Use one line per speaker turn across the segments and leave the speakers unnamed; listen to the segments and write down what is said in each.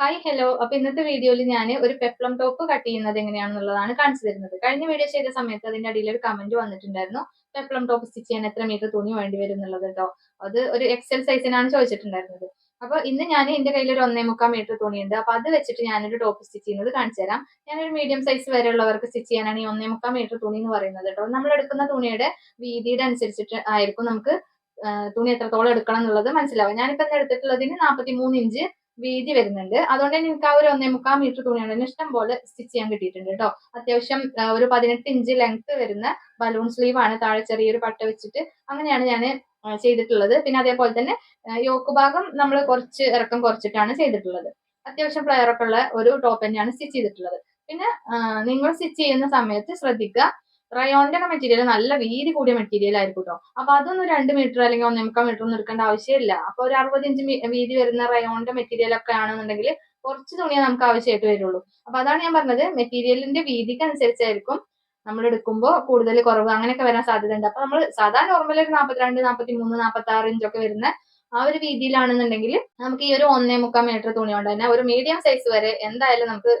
Hi hello അപ്പൊ ഇന്നത്തെ വീഡിയോയിൽ ഞാൻ ഒരു പെപ്ലം ടോപ്പ് കട്ട് ചെയ്യുന്നത് എങ്ങനെയാണെന്നുള്ളതാണ് കാണിച്ചു തരുന്നത്. കഴിഞ്ഞ വീഡിയോ ചെയ്ത സമയത്ത് അതിന്റെ അടിയിൽ ഒരു കമന്റ് വന്നിട്ടുണ്ടായിരുന്നു. പെപ്ലം ടോപ്പ് സ്റ്റിച്ച് ചെയ്യാൻ എത്ര മീറ്റർ തുണി വേണ്ടി വരും എന്നുള്ളത് കേട്ടോ അത് ഒരു എക്സൽ സൈസിനാണ് ചോദിച്ചിട്ടുണ്ടായിരുന്നത്. അപ്പൊ ഇന്ന് ഞാൻ എന്റെ കയ്യിൽ ഒരു ഒന്നേ മുക്കാൽ മീറ്റർ തുണിയുണ്ട്. അപ്പൊ അത് വെച്ചിട്ട് ഞാനൊരു ടോപ്പ് സ്റ്റിച്ച് ചെയ്യുന്നത് കാണിച്ചു തരാം. ഞാനൊരു മീഡിയം സൈസ് വരെയുള്ളവർക്ക് സ്റ്റിച്ച് ചെയ്യാനാണ് ഈ ഒന്നേ മുക്കാൽ മീറ്റർ തുണി എന്ന് പറയുന്നത് കേട്ടോ നമ്മൾ എടുക്കുന്ന തുണിയുടെ വീതിയുടെ അനുസരിച്ചിട്ട് ആയിരിക്കും നമുക്ക് തുണി എത്രത്തോളം എടുക്കണം എന്നുള്ളത് മനസ്സിലാവും ഞാനിപ്പോ ഇന്ന് എടുത്തിട്ടുള്ളതിന് നാൽപ്പത്തി മൂന്ന് ഇഞ്ച് വീതി വരുന്നുണ്ട്. അതുകൊണ്ട് തന്നെ എനിക്ക് ആ ഒരു ഒന്നേ മുക്കാൽ മീറ്റർ തുണിയാണ് ഇഷ്ടം പോലെ സ്റ്റിച്ച് ചെയ്യാൻ കിട്ടിയിട്ടുണ്ട് കേട്ടോ. അത്യാവശ്യം ഒരു പതിനെട്ട് ഇഞ്ച് ലെങ്ത് വരുന്ന ബലൂൺ സ്ലീവ് ആണ്. താഴെ ചെറിയൊരു പട്ട വെച്ചിട്ട് അങ്ങനെയാണ് ഞാൻ ചെയ്തിട്ടുള്ളത്. പിന്നെ അതേപോലെ തന്നെ യോക്ക് ഭാഗം നമ്മൾ കുറച്ച് ഇറക്കം കുറച്ചിട്ടാണ് ചെയ്തിട്ടുള്ളത്. അത്യാവശ്യം ഒക്കെ ഉള്ള ഒരു ടോപ്പ് തന്നെയാണ് സ്റ്റിച്ച് ചെയ്തിട്ടുള്ളത്. പിന്നെ നിങ്ങൾ സ്റ്റിച്ച് ചെയ്യുന്ന സമയത്ത് ശ്രദ്ധിക്കുക റയോണിന്റെ ഒക്കെ മെറ്റീരിയൽ നല്ല വീതി കൂടിയ മെറ്റീരിയൽ ആയിരിക്കും കേട്ടോ അപ്പൊ അതൊന്നും രണ്ട് മീറ്റർ അല്ലെങ്കിൽ ഒന്നേ മുക്കാൽ മീറ്റർ ഒന്നും എടുക്കേണ്ട ആവശ്യമില്ല. അപ്പൊ ഒരു അറുപത് ഇഞ്ച് വീതി വരുന്ന റയോണിന്റെ മെറ്റീരിയൽ ഒക്കെ ആണെന്നുണ്ടെങ്കിൽ കുറച്ച് തുണിയേ നമുക്ക് ആവശ്യമായിട്ട് വരുള്ളൂ. അപ്പൊ അതാണ് ഞാൻ പറഞ്ഞത്. മെറ്റീരിയലിന്റെ വീതിക്ക് അനുസരിച്ചായിരിക്കും നമ്മൾ എടുക്കുമ്പോൾ കൂടുതൽ കുറവ് അങ്ങനെയൊക്കെ വരാൻ സാധ്യതയുണ്ട്. അപ്പൊ നമ്മൾ സാധാ നോർമൽ ഒരു നാൽപ്പത്തിരണ്ട് നാൽപ്പത്തി മൂന്ന് നാൽപ്പത്തി ആറ് ഇഞ്ചൊക്കെ വരുന്ന ആ ഒരു രീതിയിലാണെന്നുണ്ടെങ്കിൽ നമുക്ക് ഈ ഒരു ഒന്നേ മുക്കാൽ മീറ്റർ തുണി കൊണ്ട് തന്നെ ഒരു മീഡിയം സൈസ് വരെ എന്തായാലും നമുക്ക്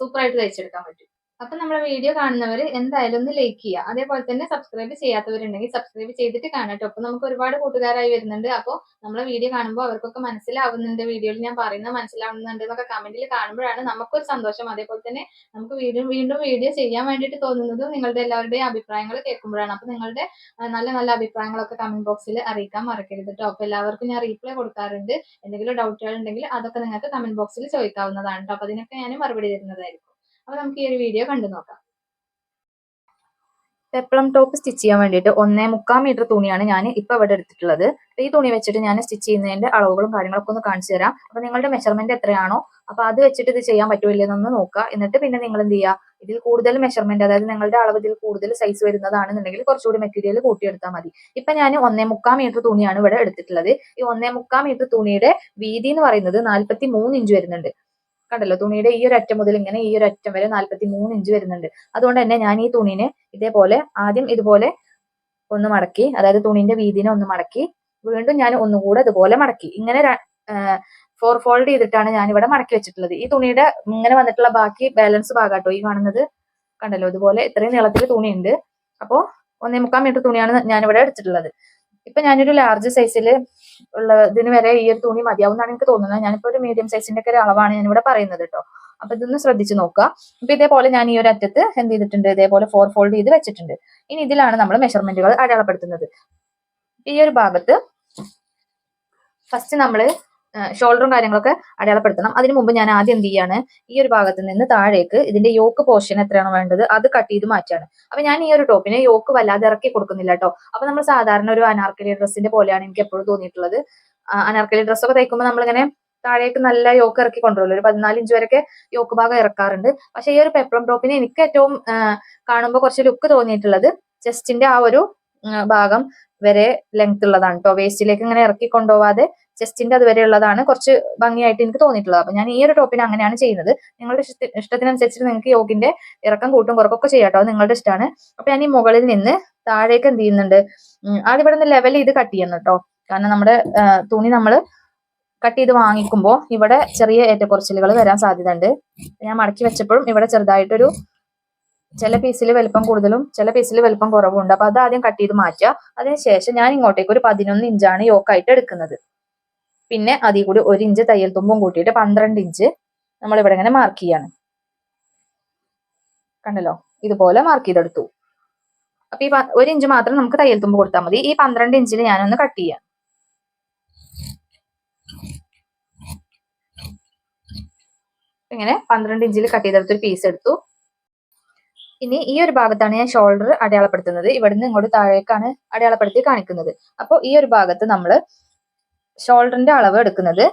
സൂപ്പറായിട്ട് തയ്ച്ചെടുക്കാൻ പറ്റും. അപ്പൊ നമ്മുടെ വീഡിയോ കാണുന്നവർ എന്തായാലും ഒന്ന് ലൈക്ക് ചെയ്യുക അതേപോലെ തന്നെ സബ്സ്ക്രൈബ് ചെയ്യാത്തവരുണ്ടെങ്കിൽ സബ്സ്ക്രൈബ് ചെയ്തിട്ട് കാണട്ടോ അപ്പൊ നമുക്ക് ഒരുപാട് കൂട്ടുകാരായി വരുന്നുണ്ട്. അപ്പോൾ നമ്മളെ വീഡിയോ കാണുമ്പോൾ അവർക്കൊക്കെ മനസ്സിലാവുന്നുണ്ട് വീഡിയോയിൽ ഞാൻ പറയുന്നത് മനസ്സിലാവുന്നുണ്ട് എന്നൊക്കെ കമന്റിൽ കാണുമ്പോഴാണ് നമുക്കൊരു സന്തോഷം. അതേപോലെ തന്നെ നമുക്ക് വീണ്ടും വീണ്ടും വീഡിയോ ചെയ്യാൻ വേണ്ടിയിട്ട് തോന്നുന്നതും നിങ്ങളുടെ എല്ലാവരുടെയും അഭിപ്രായങ്ങൾ കേൾക്കുമ്പോഴാണ്. അപ്പൊ നിങ്ങളുടെ നല്ല നല്ല അഭിപ്രായങ്ങളൊക്കെ കമന്റ് ബോക്സിൽ അറിയിക്കാൻ മറക്കരുത് കേട്ടോ അപ്പൊ എല്ലാവർക്കും ഞാൻ റീപ്ലൈ കൊടുക്കാറുണ്ട്. എന്തെങ്കിലും ഡൗട്ടുകൾ ഉണ്ടെങ്കിൽ അതൊക്കെ നിങ്ങൾക്ക് കമന്റ് ബോക്സിൽ ചോദിക്കാവുന്നതാണ് കേട്ടോ അപ്പൊ അതിനൊക്കെ ഞാൻ മറുപടി തരുന്നതായിരിക്കും. അപ്പൊ നമുക്ക് ഈ ഒരു വീഡിയോ കണ്ടു നോക്കാം. പെപ്ലം ടോപ്പ് സ്റ്റിച്ച് ചെയ്യാൻ വേണ്ടിയിട്ട് ഒന്നേ മുക്കാൽ മീറ്റർ തുണിയാണ് ഞാൻ ഇപ്പൊ ഇവിടെ എടുത്തിട്ടുള്ളത്. ഈ തുണി വെച്ചിട്ട് ഞാൻ സ്റ്റിച്ച് ചെയ്യുന്നതിന്റെ അളവുകളും കാര്യങ്ങളൊക്കെ ഒന്ന് കാണിച്ചു തരാം. അപ്പൊ നിങ്ങളുടെ മെഷർമെന്റ് എത്രയാണോ അപ്പൊ അത് വെച്ചിട്ട് ഇത് ചെയ്യാൻ പറ്റുമില്ലെന്നൊന്ന് നോക്കുക. എന്നിട്ട് പിന്നെ നിങ്ങൾ എന്ത് ചെയ്യുക ഇതിൽ കൂടുതൽ മെഷർമെന്റ് അതായത് നിങ്ങളുടെ അളവ് ഇതിൽ കൂടുതൽ സൈസ് വരുന്നതാണെന്നുണ്ടെങ്കിൽ കുറച്ചുകൂടി മെറ്റീരിയൽ കൂട്ടിയെടുത്താൽ മതി. ഇപ്പൊ ഞാൻ ഒന്നേ മുക്കാൽ മീറ്റർ തുണിയാണ് ഇവിടെ എടുത്തിട്ടുള്ളത്. ഈ ഒന്നേ മുക്കാൽ മീറ്റർ തുണിയുടെ വീതി എന്ന് പറയുന്നത് നാൽപ്പത്തി മൂന്ന് ഇഞ്ച് വരുന്നുണ്ട്. കണ്ടല്ലോ തുണിയുടെ ഈ ഒരു അറ്റം മുതൽ ഇങ്ങനെ ഈ ഒരു അറ്റം വരെ നാൽപ്പത്തി മൂന്ന് ഇഞ്ച് വരുന്നുണ്ട്. അതുകൊണ്ട് തന്നെ ഞാൻ ഈ തുണീനെ ഇതേപോലെ ആദ്യം ഇതുപോലെ ഒന്ന് മടക്കി അതായത് തുണിന്റെ വീതിനെ ഒന്ന് മടക്കി വീണ്ടും ഞാൻ ഒന്നുകൂടെ ഇതുപോലെ മടക്കി. ഇങ്ങനെ ഫോർ ഫോൾഡ് ചെയ്തിട്ടാണ് ഞാൻ ഇവിടെ മടക്കി വെച്ചിട്ടുള്ളത്. ഈ തുണിയുടെ ഇങ്ങനെ വന്നിട്ടുള്ള ബാക്കി ബാലൻസ് ഭാഗാട്ടോ ഈ കാണുന്നത് കണ്ടല്ലോ ഇതുപോലെ ഇത്രയും നീളത്തിൽ തുണിയുണ്ട്. അപ്പോ ഒന്നേ മുക്കാൽ മീറ്റർ തുണിയാണ് ഞാനിവിടെ എടുത്തിട്ടുള്ളത്. ഇപ്പൊ ഞാനൊരു ലാർജ് സൈസിൽ ഉള്ളതിന് വരെ ഈ ഒരു തുണി മതിയാവുന്നതാണ് എനിക്ക് തോന്നുന്നത്. ഞാനിപ്പോ ഒരു മീഡിയം സൈസിന്റെ ഒക്കെ ഒരു അളവാണ് ഞാൻ ഇവിടെ പറയുന്നത് കേട്ടോ. അപ്പൊ ഇതൊന്ന് ശ്രദ്ധിച്ചു നോക്കുക. അപ്പൊ ഇതേപോലെ ഞാൻ ഈ ഒരു അറ്റത്ത് എന്ത് ചെയ്തിട്ടുണ്ട്? ഇതേപോലെ ഫോർ ഫോൾഡ് ചെയ്ത് വെച്ചിട്ടുണ്ട്. ഇനി ഇതിലാണ് നമ്മൾ മെഷർമെന്റുകൾ അടയാളപ്പെടുത്തുന്നത്. ഈ ഒരു ഭാഗത്ത് ഫസ്റ്റ് നമ്മൾ ഷോൾഡറും കാര്യങ്ങളൊക്കെ അടയാളപ്പെടുത്തണം. അതിനു മുമ്പ് ഞാൻ ആദ്യം എന്ത് ചെയ്യാണ് ഈ ഒരു ഭാഗത്ത് നിന്ന് താഴേക്ക് ഇതിന്റെ യോക്ക് പോർഷൻ എത്രയാണോ വേണ്ടത് അത് കട്ട് ചെയ്ത് മാറ്റാണ്. അപ്പൊ ഞാൻ ഈ ഒരു ടോപ്പിനെ യോക്ക് വല്ലാതെ ഇറക്കി കൊടുക്കുന്നില്ല കേട്ടോ അപ്പൊ നമ്മൾ സാധാരണ ഒരു അനാർക്കലി ഡ്രസ്സിന്റെ പോലെയാണ് എനിക്ക് എപ്പോഴും തോന്നിയിട്ടുള്ളത്. അനാർക്കലി ഡ്രസ്സൊക്കെ തയ്ക്കുമ്പോൾ നമ്മളിങ്ങനെ താഴേക്ക് നല്ല യോക്ക് ഇറക്കി കൊണ്ടുവരുമല്ലോ. ഒരു പതിനാല് ഇഞ്ച് വരെയൊക്കെ യോക്ക് ഭാഗം ഇറക്കാറുണ്ട്. പക്ഷെ ഈ ഒരു പെപ്ലം ടോപ്പിന് എനിക്ക് ഏറ്റവും കാണുമ്പോൾ കുറച്ച് ലുക്ക് തോന്നിയിട്ടുള്ളത് ചെസ്റ്റിന്റെ ആ ഒരു ഭാഗം വരെ ലെങ്ത് ഉള്ളതാണ് കേട്ടോ വേസ്റ്റിലേക്ക് ഇങ്ങനെ ഇറക്കി കൊണ്ടുപോവാതെ ചെസ്റ്റിന്റെ അതുവരെ ഉള്ളതാണ് കുറച്ച് ഭംഗിയായിട്ട് എനിക്ക് തോന്നിയിട്ടുള്ളത്. അപ്പൊ ഞാൻ ഈ ഒരു ടോപ്പിന് അങ്ങനെയാണ് ചെയ്യുന്നത്. നിങ്ങളുടെ ഇഷ്ടത്തി- ഇഷ്ടത്തിനനുസരിച്ച് നിങ്ങൾക്ക് യോഗിന്റെ ഇറക്കം കൂട്ടും കുറക്കൊക്കെ ചെയ്യാം നിങ്ങളുടെ ഇഷ്ടമാണ് അപ്പൊ ഞാൻ ഈ മുകളിൽ നിന്ന് താഴേക്ക് എന്ത് ചെയ്യുന്നുണ്ട്? ആദ്യം ഇവിടെ നിന്ന് ലെവൽ ചെയ്ത് കട്ട് ചെയ്യുന്നു കേട്ടോ കാരണം നമ്മുടെ തുണി നമ്മൾ കട്ട് ചെയ്ത് വാങ്ങിക്കുമ്പോൾ ഇവിടെ ചെറിയ ഏറ്റക്കുറച്ചിലുകൾ വരാൻ സാധ്യത ഉണ്ട് ഞാൻ മടക്കി വെച്ചപ്പോഴും ഇവിടെ ചെറുതായിട്ടൊരു ചില പീസിൽ വലുപ്പം കൂടുതലും ചില പീസിൽ വലുപ്പം കുറവുണ്ട് അപ്പൊ അത് ആദ്യം കട്ട് ചെയ്ത് മാറ്റുക. അതിനുശേഷം ഞാൻ ഇങ്ങോട്ടേക്ക് ഒരു പതിനൊന്ന് ഇഞ്ചാണ് യോക്കായിട്ട് എടുക്കുന്നത്. പിന്നെ അതിൽ കൂടി ഒരു ഇഞ്ച് തയ്യൽ തുമ്പും കൂട്ടിയിട്ട് പന്ത്രണ്ട് ഇഞ്ച് നമ്മൾ ഇവിടെ ഇങ്ങനെ മാർക്ക് ചെയ്യാണ്. കണ്ടല്ലോ? ഇതുപോലെ മാർക്ക് ചെയ്തെടുത്തു. അപ്പൊ ഈ ഒരു ഇഞ്ച് മാത്രം നമുക്ക് തയ്യൽ തുമ്പ് കൊടുത്താൽ മതി. ഈ പന്ത്രണ്ട് ഇഞ്ചിൽ ഞാനൊന്ന് കട്ട് ചെയ്യാം. ഇങ്ങനെ പന്ത്രണ്ട് ഇഞ്ചിൽ കട്ട് ചെയ്തെടുത്തൊരു പീസ് എടുത്തു. ഇനി ഈ ഒരു ഭാഗത്താണ് ഞാൻ ഷോൾഡർ അടയാളപ്പെടുത്തുന്നത്. ഇവിടുന്ന് ഇങ്ങോട്ട് താഴേക്കാണ് അടയാളപ്പെടുത്തി കാണിക്കുന്നത്. അപ്പോൾ ഈ ഒരു ഭാഗത്ത് നമ്മൾ ഷോൾഡറിന്റെ അളവ് എടുക്കുന്നത്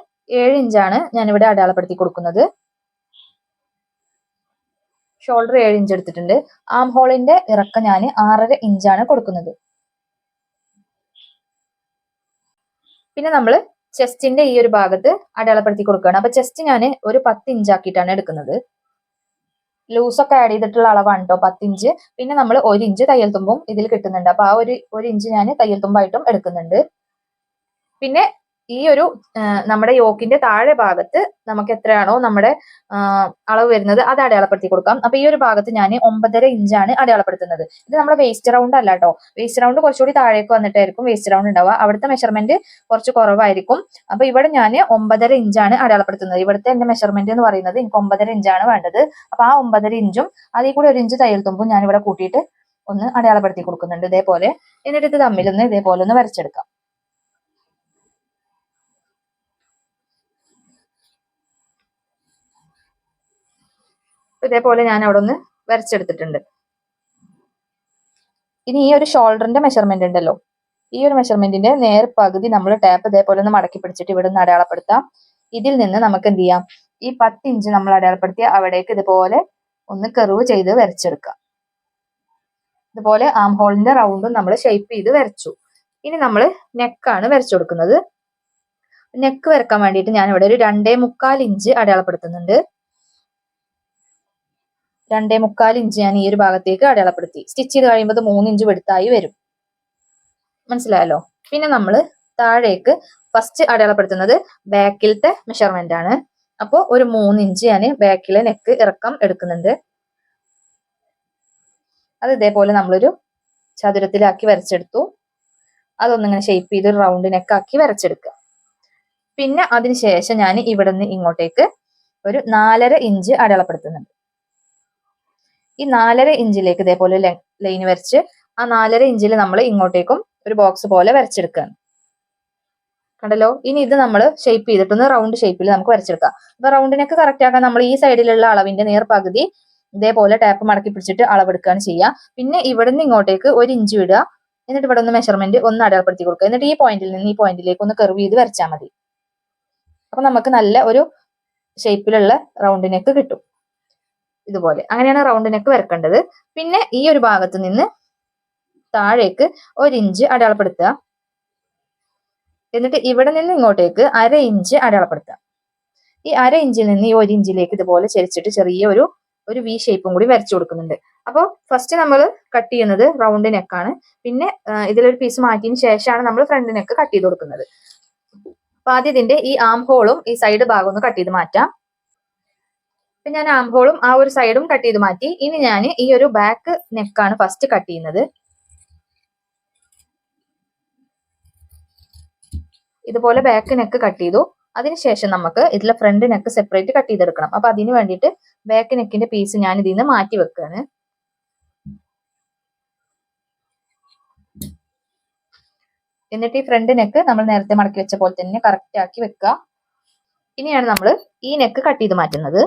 ഏഴ് ഇഞ്ചാണ് ഞാൻ ഇവിടെ അടയാളപ്പെടുത്തി കൊടുക്കുന്നത്. ഷോൾഡർ ഏഴ് ഇഞ്ച് എടുത്തിട്ടുണ്ട്. ആം ഹോളിന്റെ ഇറക്കം ഞാൻ ആറര ഇഞ്ചാണ് കൊടുക്കുന്നത്. പിന്നെ നമ്മൾ ചെസ്റ്റിന്റെ ഈ ഒരു ഭാഗത്ത് അടയാളപ്പെടുത്തി കൊടുക്കുകയാണ്. അപ്പൊ ചെസ്റ്റ് ഞാൻ ഒരു പത്ത് ഇഞ്ചാക്കിയിട്ടാണ് എടുക്കുന്നത്. ലൂസൊക്കെ ആഡ് ചെയ്തിട്ടുള്ള അളവാണ് കേട്ടോ പത്ത് ഇഞ്ച് പിന്നെ നമ്മൾ ഒരു ഇഞ്ച് തയ്യൽ തുമ്പും ഇതിൽ കിട്ടുന്നുണ്ട്. അപ്പൊ ആ ഒരു ഒരു ഇഞ്ച് ഞാൻ തയ്യൽ തുമ്പായിട്ടും എടുക്കുന്നുണ്ട്. പിന്നെ ഈ ഒരു നമ്മുടെ യോക്കിന്റെ താഴെ ഭാഗത്ത് നമുക്ക് എത്രയാണോ നമ്മുടെ അളവ് വരുന്നത് അത് അടയാളപ്പെടുത്തി കൊടുക്കാം. അപ്പൊ ഈ ഒരു ഭാഗത്ത് ഞാൻ ഒമ്പതര ഇഞ്ചാണ് അടയാളപ്പെടുത്തുന്നത്. ഇത് നമ്മുടെ വേസ്റ്റ് റൗണ്ട് അല്ല കേട്ടോ വേസ്റ്റ് റൗണ്ട് കുറച്ചുകൂടി താഴേക്ക് വന്നിട്ടായിരിക്കും വേസ്റ്റ് റൗണ്ട് ഉണ്ടാവുക അവിടുത്തെ മെഷർമെന്റ് കുറച്ച് കുറവായിരിക്കും. അപ്പൊ ഇവിടെ ഞാൻ ഒമ്പതര ഇഞ്ചാണ് അടയാളപ്പെടുത്തുന്നത്. ഇവിടുത്തെ എന്റെ മെഷർമെന്റ് എന്ന് പറയുന്നത് എനിക്ക് ഒമ്പതര ഇഞ്ചാണ് വേണ്ടത്. അപ്പൊ ആ ഒമ്പതര ഇഞ്ചും അതിൽ കൂടി ഒരു ഇഞ്ച് തയ്യൽ തുമ്പും ഞാൻ ഇവിടെ കൂട്ടിയിട്ട് ഒന്ന് അടയാളപ്പെടുത്തി കൊടുക്കുന്നുണ്ട് ഇതേപോലെ. എന്നിട്ട് ഇത് തമ്മിലൊന്ന് ഇതേപോലെ ഒന്ന് വരച്ചെടുക്കാം. ഇതേപോലെ ഞാൻ അവിടെ ഒന്ന് വരച്ചെടുത്തിട്ടുണ്ട്. ഇനി ഈ ഒരു ഷോൾഡറിന്റെ മെഷർമെന്റ് ഉണ്ടല്ലോ. ഈ ഒരു മെഷർമെന്റിന്റെ നേർ പകുതി നമ്മൾ ടാപ്പ് ഇതേപോലെ ഒന്ന് മടക്കി പിടിച്ചിട്ട് ഇവിടെ നിന്ന് അടയാളപ്പെടുത്താം. ഇതിൽ നിന്ന് നമുക്ക് എന്ത് ചെയ്യാം? ഈ പത്ത് ഇഞ്ച് നമ്മൾ അടയാളപ്പെടുത്തിയ അവിടേക്ക് ഇതുപോലെ ഒന്ന് കെറിവ് ചെയ്ത് വരച്ചെടുക്കാം ഇതുപോലെ ആം ഹോളിന്റെ റൗണ്ടും നമ്മൾ ഷേപ്പ് ചെയ്ത് വരച്ചു. ഇനി നമ്മൾ നെക്കാണ് വരച്ചു കൊടുക്കുന്നത് നെക്ക് വരക്കാൻ വേണ്ടിയിട്ട് ഞാൻ ഇവിടെ ഒരു രണ്ടേ മുക്കാൽ ഇഞ്ച് അടയാളപ്പെടുത്തുന്നുണ്ട്. രണ്ടേ മുക്കാൽ ഇഞ്ച് ഞാൻ ഈ ഒരു ഭാഗത്തേക്ക് അടയാളപ്പെടുത്തി. സ്റ്റിച്ച് ചെയ്ത് കഴിയുമ്പോൾ മൂന്ന് ഇഞ്ച് വെടുത്തായി വരും. മനസ്സിലായല്ലോ? പിന്നെ നമ്മൾ താഴേക്ക് ഫസ്റ്റ് അടയാളപ്പെടുത്തുന്നത് ബാക്കിലത്തെ മെഷർമെന്റ് ആണ്. അപ്പോൾ ഒരു മൂന്ന് ഇഞ്ച് ഞാൻ ബാക്കിലെ നെക്ക് ഇറക്കം എടുക്കുന്നുണ്ട്. അത് ഇതേപോലെ നമ്മളൊരു ചതുരത്തിലാക്കി വരച്ചെടുത്തു. അതൊന്നിങ്ങനെ ഷേപ്പ് ചെയ്ത് റൗണ്ട് നെക്കാക്കി വരച്ചെടുക്കുക. പിന്നെ അതിനുശേഷം ഞാൻ ഇവിടെ നിന്ന് ഇങ്ങോട്ടേക്ക് ഒരു നാലര ഇഞ്ച് അടയാളപ്പെടുത്തുന്നുണ്ട്. ഈ നാലര ഇഞ്ചിലേക്ക് ഇതേപോലെ ലൈൻ വരച്ച് ആ നാലര ഇഞ്ചിൽ നമ്മൾ ഇങ്ങോട്ടേക്കും ഒരു ബോക്സ് പോലെ വരച്ചെടുക്കുകയാണ് കണ്ടല്ലോ? ഇനി ഇത് നമ്മൾ ഷേപ്പ് ചെയ്തിട്ട് ചെയ്തിട്ടൊന്ന് റൗണ്ട് ഷേപ്പിൽ നമുക്ക് വരച്ചെടുക്കാം. അപ്പൊ റൗണ്ടിനൊക്കെ കറക്റ്റ് ആക്കാൻ നമ്മൾ ഈ സൈഡിലുള്ള അളവിന്റെ നേർ പകുതി ഇതേപോലെ ടാപ്പ് മടക്കി പിടിച്ചിട്ട് അളവെടുക്കുകയാണ് ചെയ്യുക. പിന്നെ ഇവിടെ നിന്ന് ഇങ്ങോട്ടേക്ക് ഒരു ഇഞ്ച് വിടുക എന്നിട്ട് ഇവിടെ ഒന്ന് മെഷർമെന്റ് ഒന്ന് അടയാളപ്പെടുത്തി കൊടുക്കുക. എന്നിട്ട് ഈ പോയിന്റിൽ നിന്ന് ഈ പോയിന്റിലേക്ക് ഒന്ന് കർവ് ചെയ്ത് വരച്ചാൽ മതി. അപ്പൊ നമുക്ക് നല്ല ഒരു ഷേപ്പിലുള്ള റൗണ്ടിനൊക്കെ കിട്ടും. ഇതുപോലെ. അങ്ങനെയാണ് റൗണ്ട് നെക്ക് വരക്കേണ്ടത്. പിന്നെ ഈ ഒരു ഭാഗത്ത് നിന്ന് താഴേക്ക് ഒരു ഇഞ്ച് അടയാളപ്പെടുത്തുക. എന്നിട്ട് ഇവിടെ നിന്ന് ഇങ്ങോട്ടേക്ക് അര ഇഞ്ച് അടയാളപ്പെടുത്തുക. ഈ അര ഇഞ്ചിൽ നിന്ന് ഈ ഒരു ഇഞ്ചിലേക്ക് ഇതുപോലെ ചരിച്ചിട്ട് ചെറിയ ഒരു ഒരു വി ഷേപ്പും കൂടി വരച്ചു കൊടുക്കുന്നുണ്ട്. അപ്പോൾ ഫസ്റ്റ് നമ്മൾ കട്ട് ചെയ്യുന്നത് റൗണ്ട് നെക്കാണ് പിന്നെ ഇതിലൊരു പീസ് മാറ്റിയതിന് ശേഷമാണ് നമ്മൾ ഫ്രണ്ട് നെക്ക് കട്ട് ചെയ്ത് കൊടുക്കുന്നത്. അപ്പൊ ആദ്യം ഇതിന്റെ ഈ ആം ഹോളും ഈ സൈഡ് ഭാഗം ഒന്ന് കട്ട് ചെയ്ത് മാറ്റാം. ഇപ്പൊ ഞാൻ ആം ഹോളും ആ ഒരു സൈഡും കട്ട് ചെയ്ത് മാറ്റി. ഇനി ഞാൻ ഈ ഒരു ബാക്ക് നെക്കാണ് ഫസ്റ്റ് കട്ട് ചെയ്യുന്നത്. ഇതുപോലെ ബാക്ക് നെക്ക് കട്ട് ചെയ്തു. അതിനുശേഷം നമുക്ക് ഇതിലെ ഫ്രണ്ട് നെക്ക് സെപ്പറേറ്റ് കട്ട് ചെയ്തെടുക്കണം. അപ്പൊ അതിന് വേണ്ടിയിട്ട് ബാക്ക് നെക്കിന്റെ പീസ് ഞാൻ ഇതിൽ നിന്ന് മാറ്റി വെക്കുകയാണ്. എന്നിട്ട് ഈ ഫ്രണ്ട് നെക്ക് നമ്മൾ നേരത്തെ മടക്കി വെച്ച പോലെ തന്നെ കറക്റ്റ് ആക്കി വെക്കുക. ഇനിയാണ് നമ്മൾ ഈ നെക്ക് കട്ട് ചെയ്ത് മാറ്റുന്നത്.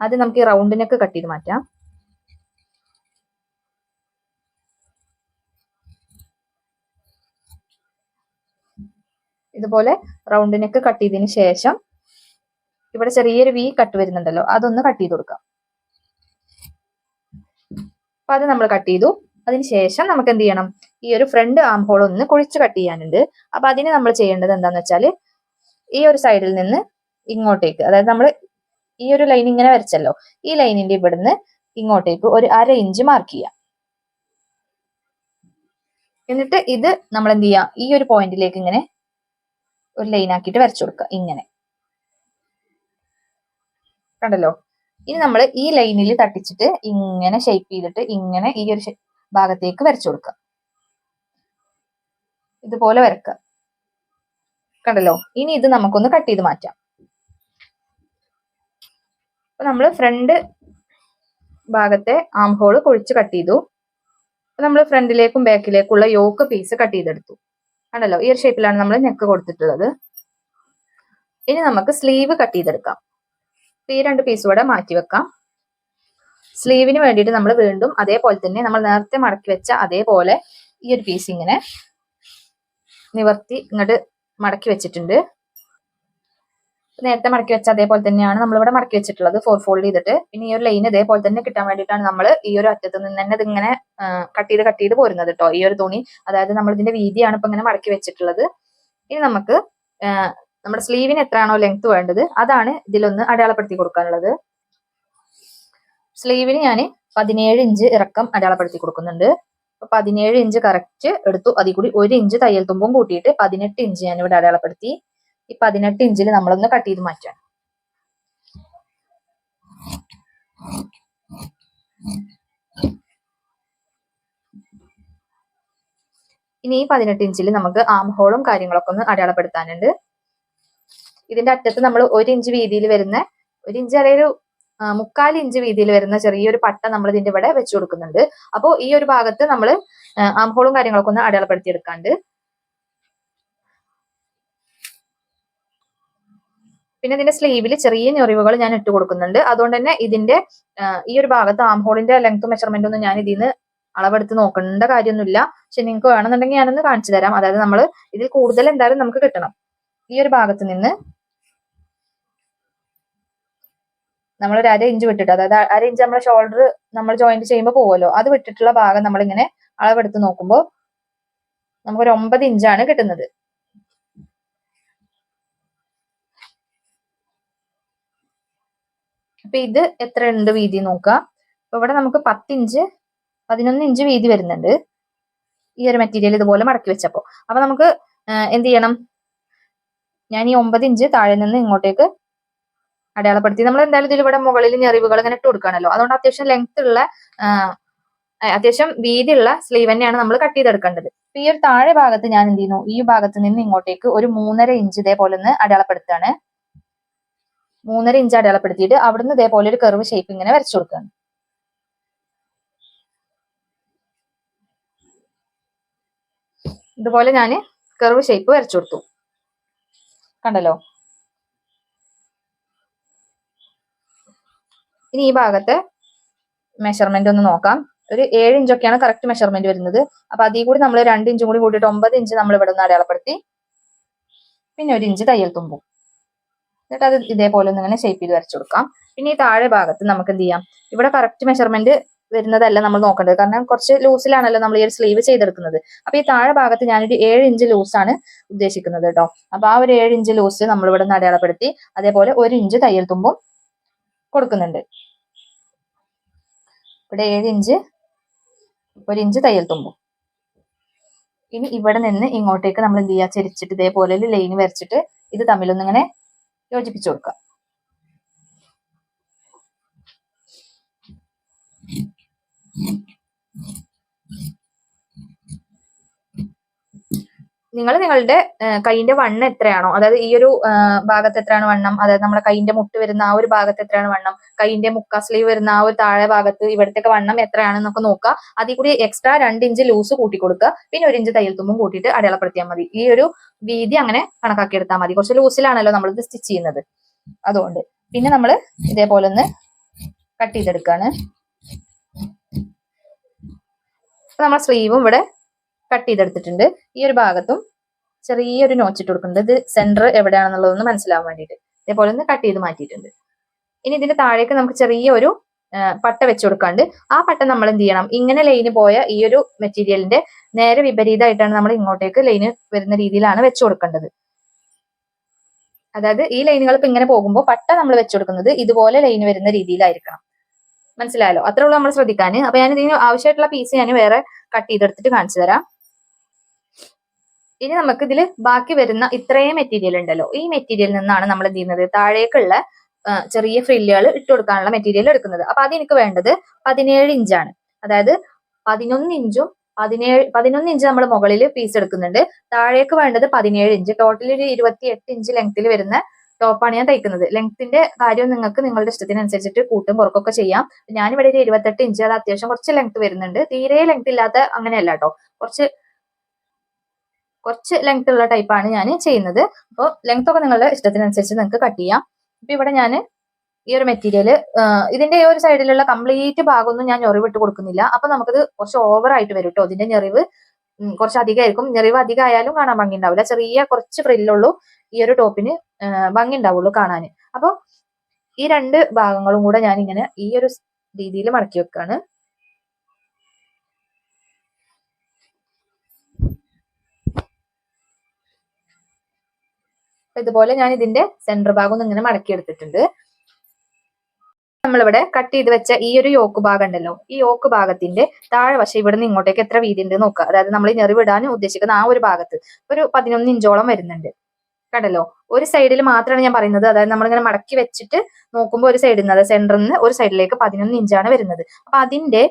ആദ്യം നമുക്ക് ഈ റൗണ്ടിനൊക്കെ നെക്ക് കട്ട് ചെയ്ത് മാറ്റാം. ഇതുപോലെ റൗണ്ടിനൊക്കെ നെക്ക് കട്ട് ചെയ്തതിന് ശേഷം ഇവിടെ ചെറിയൊരു വി കട്ട് വരുന്നുണ്ടല്ലോ അതൊന്ന് കട്ട് ചെയ്ത് കൊടുക്കാം. അപ്പൊ അത് നമ്മൾ കട്ട് ചെയ്തു. അതിനുശേഷം നമുക്ക് എന്ത് ചെയ്യണം? ഈ ഒരു ഫ്രണ്ട് ആം ഹോൾ ഒന്ന് കുഴിച്ച് കട്ട് ചെയ്യാനുണ്ട്. അപ്പൊ അതിന് നമ്മൾ ചെയ്യേണ്ടത് എന്താന്ന് വെച്ചാൽ ഈ ഒരു സൈഡിൽ നിന്ന് ഇങ്ങോട്ടേക്ക് അതായത് നമ്മൾ ഈ ഒരു ലൈൻ ഇങ്ങനെ വരച്ചല്ലോ. ഈ ലൈനിന്റെ ഇവിടുന്ന് ഇങ്ങോട്ടേക്ക് ഒരു അര ഇഞ്ച് മാർക്ക് ചെയ്യാം. എന്നിട്ട് ഇത് നമ്മൾ എന്ത് ചെയ്യാം? ഈ ഒരു പോയിന്റിലേക്ക് ഇങ്ങനെ ഒരു ലൈൻ ആക്കിയിട്ട് വരച്ചു കൊടുക്കുക. ഇങ്ങനെ. കണ്ടല്ലോ? ഇനി നമ്മൾ ഈ ലൈനിൽ തട്ടിച്ചിട്ട് ഇങ്ങനെ ഷേപ്പ് ചെയ്തിട്ട് ഇങ്ങനെ ഈ ഒരു ഭാഗത്തേക്ക് വരച്ചു കൊടുക്കുക. ഇതുപോലെ വരക്കുക. കണ്ടല്ലോ? ഇനി ഇത് നമുക്കൊന്ന് കട്ട് ചെയ്ത് മാറ്റാം. അപ്പൊ നമ്മൾ ഫ്രണ്ട് ഭാഗത്തെ ആം ഹോൾ കുഴിച്ച് കട്ട് ചെയ്തു. നമ്മൾ ഫ്രണ്ടിലേക്കും ബാക്കിലേക്കുള്ള യോക്ക് പീസ് കട്ട് ചെയ്തെടുത്തു. കണ്ടല്ലോ? ഈ ഒരു ഷേപ്പിലാണ് നമ്മൾ നെക്ക് കൊടുത്തിട്ടുള്ളത്. ഇനി നമുക്ക് സ്ലീവ് കട്ട് ചെയ്തെടുക്കാം. ഈ രണ്ട് പീസ് കൂടെ മാറ്റി വെക്കാം. സ്ലീവിന് വേണ്ടിയിട്ട് നമ്മൾ വീണ്ടും അതേപോലെ തന്നെ നമ്മൾ നേരത്തെ മടക്കി വെച്ച അതേപോലെ ഈ ഒരു പീസ് ഇങ്ങനെ നിവർത്തി ഇങ്ങോട്ട് മടക്കി വെച്ചിട്ടുണ്ട്. നേരത്തെ മടക്കി വെച്ച അതേപോലെ തന്നെയാണ് നമ്മൾ ഇവിടെ മടക്കി വെച്ചിട്ടുള്ളത്. ഫോർ ഫോൾഡ് ചെയ്തിട്ട്. പിന്നെ ഈ ഒരു ലൈൻ ഇതേപോലെ തന്നെ കിട്ടാൻ വേണ്ടിയിട്ടാണ് നമ്മൾ ഈ ഒരു അറ്റത്ത് നിന്ന് തന്നെ ഇതിങ്ങനെ കട്ട് ചെയ്ത് കട്ട് ചെയ്ത് പോരുന്നത് കേട്ടോ ഈ ഒരു തുണി. അതായത് നമ്മൾ ഇതിന്റെ വീതിയാണ് ഇപ്പൊ ഇങ്ങനെ മടക്കി വെച്ചിട്ടുള്ളത്. ഇനി നമുക്ക് നമ്മുടെ സ്ലീവിന് എത്രയാണോ ലെങ്ത് വേണ്ടത് അതാണ് ഇതിലൊന്ന് അടയാളപ്പെടുത്തി കൊടുക്കാനുള്ളത്. സ്ലീവിന് ഞാൻ പതിനേഴ് ഇഞ്ച് ഇറക്കം അടയാളപ്പെടുത്തി കൊടുക്കുന്നുണ്ട്. അപ്പൊ പതിനേഴ് ഇഞ്ച് കറക്റ്റ് എടുത്തു. അതിൽ കൂടി ഒരു ഇഞ്ച് തയ്യൽ തുമ്പും കൂട്ടിയിട്ട് പതിനെട്ട് ഇഞ്ച് ഞാൻ ഇവിടെ അടയാളപ്പെടുത്തി. ഈ പതിനെട്ട് ഇഞ്ചിൽ നമ്മളൊന്ന് കട്ട് ചെയ്ത് മാറ്റാം. ഇനി ഈ പതിനെട്ട് ഇഞ്ചിൽ നമുക്ക് ആം ഹോളും കാര്യങ്ങളൊക്കെ ഒന്ന് അടയാളപ്പെടുത്താനുണ്ട്. ഇതിന്റെ അറ്റത്ത് നമ്മൾ ഒരു ഇഞ്ച് വീതിയിൽ വരുന്ന ഒരു ഇഞ്ച് അല്ലെങ്കിൽ മുക്കാൽ ഇഞ്ച് വീതിയിൽ വരുന്ന ചെറിയൊരു പട്ട നമ്മൾ ഇതിന്റെ ഇവിടെ വെച്ചു കൊടുക്കുന്നുണ്ട്. അപ്പോൾ ഈ ഒരു ഭാഗത്ത് നമ്മൾ ആം ഹോളും കാര്യങ്ങളൊക്കെ ഒന്ന് അടയാളപ്പെടുത്തി എടുക്കാണ്ട് പിന്നെ ഇതിന്റെ സ്ലീവിൽ ചെറിയ ഞൊറിവുകൾ ഞാൻ ഇട്ട് കൊടുക്കുന്നുണ്ട്. അതുകൊണ്ട് തന്നെ ഇതിന്റെ ഈ ഒരു ഭാഗത്ത് ആം ഹോളിന്റെ ലെങ്ത് മെഷർമെന്റ് ഒന്നും ഞാൻ ഇതിന്ന് അളവെടുത്ത് നോക്കേണ്ട കാര്യമൊന്നുമില്ല. പക്ഷെ നിങ്ങൾക്ക് വേണമെന്നുണ്ടെങ്കിൽ ഞാനൊന്ന് കാണിച്ചു തരാം. അതായത് നമ്മൾ ഇതിൽ കൂടുതൽ എന്തായാലും നമുക്ക് കിട്ടണം. ഈ ഒരു ഭാഗത്ത് നിന്ന് നമ്മൾ ഒരു അര ഇഞ്ച് വിട്ടിട്ട് അതായത് അര ഇഞ്ച് നമ്മുടെ ഷോൾഡർ നമ്മൾ ജോയിന്റ് ചെയ്യുമ്പോൾ പോകുമല്ലോ അത് വിട്ടിട്ടുള്ള ഭാഗം നമ്മളിങ്ങനെ അളവെടുത്ത് നോക്കുമ്പോൾ നമുക്കൊരു ഒമ്പത് ഇഞ്ചാണ് കിട്ടുന്നത്. അപ്പൊ ഇത് എത്ര ഉണ്ട് വീതി നോക്കാം അപ്പൊ ഇവിടെ നമുക്ക് പത്തിഞ്ച് പതിനൊന്ന് ഇഞ്ച് വീതി വരുന്നുണ്ട്. ഈ ഒരു മെറ്റീരിയൽ ഇതുപോലെ മടക്കി വെച്ചപ്പോ. അപ്പൊ നമുക്ക് എന്ത് ചെയ്യണം? ഞാൻ ഈ ഒമ്പത് ഇഞ്ച് താഴെ നിന്ന് ഇങ്ങോട്ടേക്ക് അടയാളപ്പെടുത്തി. നമ്മൾ എന്തായാലും ഇതിൽ ഇവിടെ മുകളിൽ ഞെറിവുകൾ ഇങ്ങനെ ഇട്ട് കൊടുക്കുകയാണല്ലോ. അതുകൊണ്ട് അത്യാവശ്യം ലെങ്ത് ഉള്ള അത്യാവശ്യം വീതി ഉള്ള സ്ലീവ് തന്നെയാണ് നമ്മൾ കട്ട് ചെയ്തെടുക്കേണ്ടത്. അപ്പൊ ഈ ഒരു താഴെ ഭാഗത്ത് ഞാൻ എന്ത് ചെയ്യുന്നു? ഈ ഭാഗത്ത് നിന്ന് ഇങ്ങോട്ടേക്ക് ഒരു മൂന്നര ഇഞ്ച് ഇതേപോലെ ഒന്ന് അടയാളപ്പെടുത്താണ് മൂന്നര ഇഞ്ച് അടയാളപ്പെടുത്തിയിട്ട് അവിടുന്ന് ഇതേപോലെ ഒരു കർവ് ഷേപ്പ് ഇങ്ങനെ വരച്ചു കൊടുക്കുകയാണ്. ഇതുപോലെ ഞാൻ കർവ് ഷേപ്പ് വരച്ചു കൊടുത്തു. കണ്ടല്ലോ? ഇനി ഈ ഭാഗത്തെ മെഷർമെന്റ് ഒന്ന് നോക്കാം. ഒരു ഏഴ് ഇഞ്ചൊക്കെയാണ് കറക്റ്റ് മെഷർമെന്റ് വരുന്നത്. അപ്പൊ അതിൽ കൂടി നമ്മൾ രണ്ട് ഇഞ്ചും കൂടി കൂട്ടിയിട്ട് ഒമ്പത് ഇഞ്ച് നമ്മൾ ഇവിടെ നിന്ന് അടയാളപ്പെടുത്തി. പിന്നെ ഒരു ഇഞ്ച് തയ്യൽ തുമ്പും. എന്നിട്ട് അത് ഇതേപോലെ ഒന്ന് ഇങ്ങനെ ഷേപ്പ് ചെയ്ത് വരച്ചു കൊടുക്കാം. പിന്നെ ഈ താഴെ ഭാഗത്ത് നമുക്ക് എന്ത് ചെയ്യാം? ഇവിടെ കറക്റ്റ് മെഷർമെന്റ് വരുന്നതല്ല നമ്മൾ നോക്കേണ്ടത്. കാരണം കുറച്ച് ലൂസിലാണല്ലോ നമ്മൾ ഈ ഒരു സ്ലീവ് ചെയ്തെടുക്കുന്നത്. അപ്പൊ ഈ താഴെ ഭാഗത്ത് ഞാനൊരു ഏഴ് ഇഞ്ച് ലൂസാണ് ഉദ്ദേശിക്കുന്നത് കേട്ടോ അപ്പൊ ആ ഒരു ഏഴ് ഇഞ്ച് ലൂസ് നമ്മൾ ഇവിടെ നിന്ന് അടയാളപ്പെടുത്തി അതേപോലെ ഒരു ഇഞ്ച് തയ്യൽ തുമ്പും കൊടുക്കുന്നുണ്ട്. ഇവിടെ ഏഴ് ഇഞ്ച് ഒരു ഇഞ്ച് തയ്യൽ തുമ്പും. ഇനി ഇവിടെ നിന്ന് ഇങ്ങോട്ടേക്ക് നമ്മൾ എന്ത് ചെയ്യുക ചെരിച്ചിട്ട് ഇതേപോലെ ലൈൻ വരച്ചിട്ട് ഇത് തമ്മിലൊന്നിങ്ങനെ യോജിപ്പിച്ചു കൊടുക്കുക നിങ്ങൾ നിങ്ങളുടെ കൈയിന്റെ വണ്ണം എത്രയാണോ അതായത് ഈ ഒരു ഭാഗത്ത് എത്രയാണ് വണ്ണം അതായത് നമ്മുടെ കൈയിന്റെ മുട്ട് വരുന്ന ആ ഒരു ഭാഗത്ത് എത്രയാണ് വണ്ണം കൈയിന്റെ മുക്കാ സ്ലീവ് വരുന്ന ആ ഒരു താഴെ ഭാഗത്ത് ഇവിടത്തേക്ക് വണ്ണം എത്രയാണെന്നൊക്കെ നോക്കുക അതിൽ കൂടി എക്സ്ട്രാ രണ്ട് ഇഞ്ച് ലൂസ് കൂട്ടി കൊടുക്കുക പിന്നെ ഒരു ഇഞ്ച് തയ്യൽ തുമ്പും കൂട്ടിയിട്ട് അടയാളപ്പെടുത്തിയാൽ മതി. ഈ ഒരു വീതി അങ്ങനെ കണക്കാക്കി എടുത്താൽ മതി. കുറച്ച് ലൂസിലാണല്ലോ നമ്മൾ ഇത് സ്റ്റിച്ച് ചെയ്യുന്നത്. അതുകൊണ്ട് പിന്നെ നമ്മൾ ഇതേപോലെ ഒന്ന് കട്ട് ചെയ്തെടുക്കാണ്. നമ്മൾ സ്ലീവും ഇവിടെ കട്ട് ചെയ്തെടുത്തിട്ടുണ്ട്. ഈ ഒരു ഭാഗത്തും ചെറിയൊരു നോച്ച് ഇട്ട് കൊടുക്കുന്നുണ്ട്. ഇത് സെന്റർ എവിടെയാണെന്നുള്ളതൊന്ന് മനസ്സിലാവാൻ വേണ്ടിയിട്ട്. ഇതേപോലെ ഒന്ന് കട്ട് ചെയ്ത് മാറ്റിയിട്ടുണ്ട്. ഇനി ഇതിന്റെ താഴേക്ക് നമുക്ക് ചെറിയൊരു ആ, പട്ട വെച്ചു കൊടുക്കാണ്ട്. ആ പട്ട നമ്മൾ എന്ത് ചെയ്യണം? ഇങ്ങനെ ലൈന് പോയ ഈ ഒരു മെറ്റീരിയലിന്റെ നേരെ വിപരീതമായിട്ടാണ് നമ്മൾ ഇങ്ങോട്ടേക്ക് ലൈന് വരുന്ന രീതിയിലാണ് വെച്ചു കൊടുക്കേണ്ടത്. അതായത് ഈ ലൈനുകൾ ഇപ്പൊ ഇങ്ങനെ പോകുമ്പോൾ പട്ട നമ്മൾ വെച്ചു കൊടുക്കുന്നത് ഇതുപോലെ ലൈന് വരുന്ന രീതിയിലായിരിക്കണം. മനസ്സിലായല്ലോ? അത്രേ ഉള്ളൂ നമ്മൾ ശ്രദ്ധിക്കാൻ. അപ്പൊ ഞാൻ ഇതിന് ആവശ്യമായിട്ടുള്ള പീസ് ഞാൻ വേറെ കട്ട് ചെയ്തെടുത്തിട്ട് കാണിച്ചു തരാം. ഇനി നമുക്ക് ഇതിൽ ബാക്കി വരുന്ന ഇത്രയും മെറ്റീരിയൽ ഉണ്ടല്ലോ. ഈ മെറ്റീരിയൽ നിന്നാണ് നമ്മൾ എന്ത് ചെയ്യുന്നത്? താഴേക്കുള്ള ചെറിയ ഫ്രില്ലുകൾ ഇട്ട് കൊടുക്കാനുള്ള മെറ്റീരിയൽ എടുക്കുന്നത്. അപ്പൊ അത് എനിക്ക് വേണ്ടത് പതിനേഴ് ഇഞ്ചാണ് അതായത് പതിനൊന്ന് ഇഞ്ചും പതിനേഴ് പതിനൊന്ന് ഇഞ്ച് നമ്മൾ മുകളിൽ പീസ് എടുക്കുന്നുണ്ട്. താഴേക്ക് വേണ്ടത് പതിനേഴ് ഇഞ്ച് ടോട്ടൽ ഒരു ഇരുപത്തി എട്ട് ഇഞ്ച് ലെങ്ത്തിൽ വരുന്ന ടോപ്പാണ് ഞാൻ തയ്ക്കുന്നത്. ലെങ്ത്തിന്റെ കാര്യം നിങ്ങൾക്ക് നിങ്ങളുടെ ഇഷ്ടത്തിനനുസരിച്ചിട്ട് കൂട്ടും കുറക്കൊക്കെ ചെയ്യാം. ഞാനിവിടെ ഒരു ഇരുപത്തെട്ട് ഇഞ്ച് അത് അത്യാവശ്യം കുറച്ച് ലെങ്ത് വരുന്നുണ്ട്. തീരെ ലെങ്ത് ഇല്ലാത്ത അങ്ങനെയല്ല കേട്ടോ. കുറച്ച് കുറച്ച് ലെങ്ത് ഉള്ള ടൈപ്പാണ് ഞാൻ ചെയ്യുന്നത്. അപ്പോൾ ലെങ്ത് ഒക്കെ നിങ്ങളുടെ ഇഷ്ടത്തിനനുസരിച്ച് നിങ്ങൾക്ക് കട്ട് ചെയ്യാം. ഇപ്പൊ ഇവിടെ ഞാൻ ഈ ഒരു മെറ്റീരിയൽ ഇതിന്റെ ഈ ഒരു സൈഡിലുള്ള കംപ്ലീറ്റ് ഭാഗമൊന്നും ഞാൻ ഞെറിവിട്ട് കൊടുക്കുന്നില്ല. അപ്പൊ നമുക്കത് കുറച്ച് ഓവർ ആയിട്ട് വരും കേട്ടോ ഇതിന്റെ ഞെറിവ് കുറച്ച് കുറച്ച് അധികമായിരിക്കും. ഞെറിവ് അധികമായാലും കാണാൻ ഭംഗി ഉണ്ടാവില്ല. ചെറിയ കുറച്ച് ഫ്രില്ലുള്ളൂ ഈ ഒരു ടോപ്പിന് ഭംഗി ഉണ്ടാവുള്ളൂ കാണാൻ അപ്പോൾ ഈ രണ്ട് ഭാഗങ്ങളും കൂടെ ഞാൻ ഇങ്ങനെ ഈ ഒരു രീതിയിൽ മടക്കി വെക്കാണ്. ഇതുപോലെ ഞാൻ ഇതിന്റെ സെന്റർ ഭാഗം ഒന്ന് ഇങ്ങനെ മടക്കി എടുത്തിട്ടുണ്ട്. നമ്മളിവിടെ കട്ട് ചെയ്ത് വെച്ച ഈ ഒരു യോക്ക് ഭാഗം ഉണ്ടല്ലോ ഈ യോക്ക് ഭാഗത്തിന്റെ താഴെ വശം ഇവിടെ നിന്ന് ഇങ്ങോട്ടേക്ക് എത്ര വീതി ഉണ്ട് നോക്കുക. അതായത് നമ്മൾ ഈ നെറിവിടാൻ ഉദ്ദേശിക്കുന്ന ആ ഒരു ഭാഗത്ത് ഒരു പതിനൊന്ന് ഇഞ്ചോളം വരുന്നുണ്ട്. കണ്ടല്ലോ? ഒരു സൈഡിൽ മാത്രമാണ് ഞാൻ പറയുന്നത്. അതായത് നമ്മളിങ്ങനെ മടക്കി വെച്ചിട്ട് നോക്കുമ്പോൾ ഒരു സൈഡിൽ നിന്ന് അതായത് സെന്ററിൽ നിന്ന് ഒരു സൈഡിലേക്ക് പതിനൊന്ന് ഇഞ്ചാണ് വരുന്നത്. അപ്പൊ അതിന്റെ